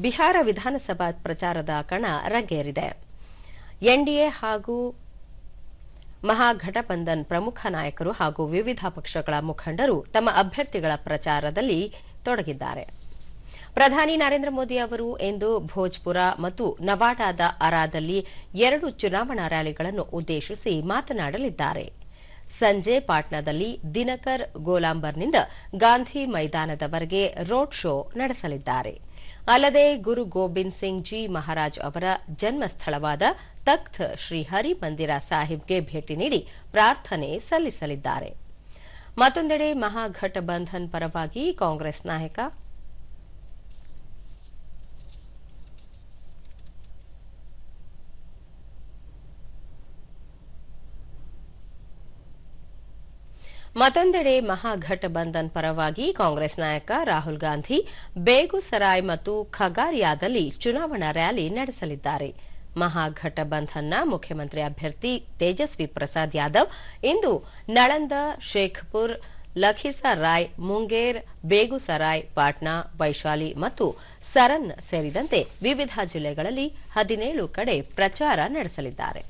ಬಿಹಾರ ವಿಧಾನಸಭಾ ಪ್ರಚಾರದ ಕಣ ರಂಗೇರಿದೆ. ಎನ್ಡಿಎ ಹಾಗೂ ಮಹಾಘಟಬಂಧನ್ ಪ್ರಮುಖ ನಾಯಕರು ಹಾಗೂ ವಿವಿಧ ಪಕ್ಷಗಳ ಮುಖಂಡರು ತಮ್ಮ ಅಭ್ಯರ್ಥಿಗಳ ಪ್ರಚಾರದಲ್ಲಿ ತೊಡಗಿದ್ದಾರೆ. ಪ್ರಧಾನಿ ನರೇಂದ್ರ ಮೋದಿ ಅವರು ಇಂದು ಭೋಜ್ಪುರ ಮತ್ತು ನವಾಡಾದ ಅರಾದಲ್ಲಿ ಎರಡು ಚುನಾವಣಾ ರ್ಯಾಲಿಗಳನ್ನು ಉದ್ದೇಶಿಸಿ ಮಾತನಾಡಲಿದ್ದಾರೆ. ಸಂಜೆ ಪಾಟ್ನಾದಲ್ಲಿ ದಿನಕರ್ ಗೋಲಾಂಬರ್ನಿಂದ ಗಾಂಧಿ ಮೈದಾನದವರೆಗೆ ರೋಡ್ ಶೋ ನಡೆಸಲಿದ್ದಾರೆ. ಅಲ್ಲದೆ ಗುರು ಗೋಬಿಂದ್ ಸಿಂಗ್ ಜಿ ಮಹಾರಾಜ್ ಅವರ ಜನ್ಮಸ್ಥಳವಾದ ತಖ್ತ್ ಶ್ರೀ ಹರಿ ಮಂದಿರ ಸಾಹಿಬ್ಗೆ ಭೇಟಿ ನೀಡಿ ಪ್ರಾರ್ಥನೆ ಸಲ್ಲಿಸಲಿದ್ದಾರೆ. ಮತ್ತೊಂದೆಡೆ ಮಹಾಘಟಬಂಧನ್ ಪರವಾಗಿ ಕಾಂಗ್ರೆಸ್ ನಾಯಕ ಮತ್ತೊಂದೆಡೆ ಮಹಾಘಟಬಂಧನ್ ಪರವಾಗಿ ಕಾಂಗ್ರೆಸ್ ನಾಯಕ ರಾಹುಲ್ ಗಾಂಧಿ, ಬೇಗುಸರಾಯ್ ಮತ್ತು ಖಗಾರಿಯಾದಲ್ಲಿ ಚುನಾವಣಾ ರ್ಯಾಲಿ ನಡೆಸಲಿದ್ದಾರೆ. ಮಹಾಘಟಬಂಧನ್ನ ಮುಖ್ಯಮಂತ್ರಿ ಅಭ್ಯರ್ಥಿ ತೇಜಸ್ವಿ ಪ್ರಸಾದ್ ಯಾದವ್ ಇಂದು ನಳಂದ, ಶೇಖ್ಪುರ್, ಲಖಿಸರಾಯ್, ಮುಂಗೇರ್, ಬೇಗುಸರಾಯ್, ಪಾಟ್ನಾ, ವೈಶಾಲಿ ಮತ್ತು ಸರನ್ ಸೇರಿದಂತೆ ವಿವಿಧ ಜಿಲ್ಲೆಗಳಲ್ಲಿ ಹದಿನೇಳು ಕಡೆ ಪ್ರಚಾರ ನಡೆಸಲಿದ್ದಾರೆ.